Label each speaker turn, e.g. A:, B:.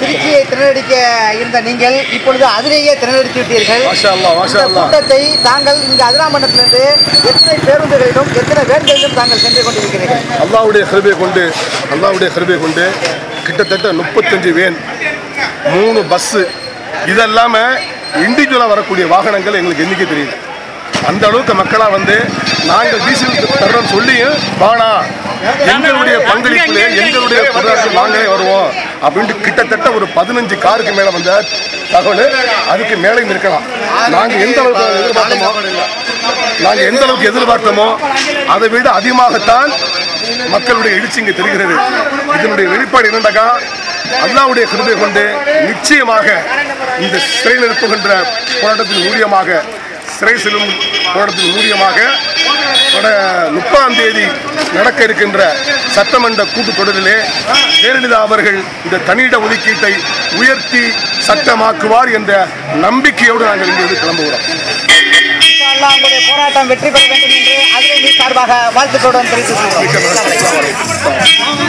A: திருச்சியை திறனடிக்க இருந்த நீங்கள் இப்பொழுது அதிலேயே திறனடித்து விட்டீர்கள். கூட்டத்தை தாங்கள் இங்கு அதிராமண்டலத்திலிருந்து எத்தனை பேருந்துகளிலும் எத்தனை வேன்களிலும் தாங்கள் சென்று கொண்டிருக்கிறீர்கள்?
B: அல்லாவுடைய கிருபை கொண்டு அல்லாவுடைய கிருபை கொண்டு கிட்டத்தட்ட முப்பத்தஞ்சு வேன் மூணு பஸ்ஸு இதெல்லாம இண்டிவிஜுவலாக வரக்கூடிய வாகனங்கள் எங்களுக்கு எண்ணிக்கை தெரியல அந்த அளவுக்கு மக்களாக வந்து நாங்கள் டீசல் தர்றோம் சொல்லியும் வானா பங்களிப்பிலே எங்களுடைய பொருளாதாரத்தில் நாங்களே வருவோம் அப்படின்ட்டு கிட்டத்தட்ட ஒரு பதினஞ்சு காருக்கு மேலே வந்த தகவல் அதுக்கு மேலே இருக்கலாம் நாங்கள் எந்த அளவுக்கு எதிர்பார்த்தோமோ நாங்கள் எந்த அளவுக்கு எதிர்பார்த்தோமோ அதை விட அதிகமாகத்தான் மக்களுடைய எழுச்சி இங்கே தெரிகிறது. இதனுடைய வெளிப்பாடு என்னண்டாக்கா அல்லாவுடைய கிருபை கொண்டு நிச்சயமாக இந்த சிறை நிரப்புகின்ற போராட்டத்தின் மூலியமாக சிறை செல்லும் போராட்டத்தின் மூலியமாக வட முப்பதாம் தேதி நடக்க இருக்கின்ற சட்டமன்ற கூட்டத்தொடரிலே ஜெயலலிதா அவர்கள் இந்த தனியிட ஒதுக்கீட்டை உயர்த்தி சட்டமாக்குவார் என்ற நம்பிக்கையோடு நாங்கள் இங்கிருந்து கிளம்புகிறோம்.
A: அல்லாஹ் உங்களுடைய போராட்டம் வெற்றி பெற வேண்டும் என்று அதிரடி சார்பாக வாழ்த்துக்களுடன் தெரிவித்துக் கொள்கிறோம்.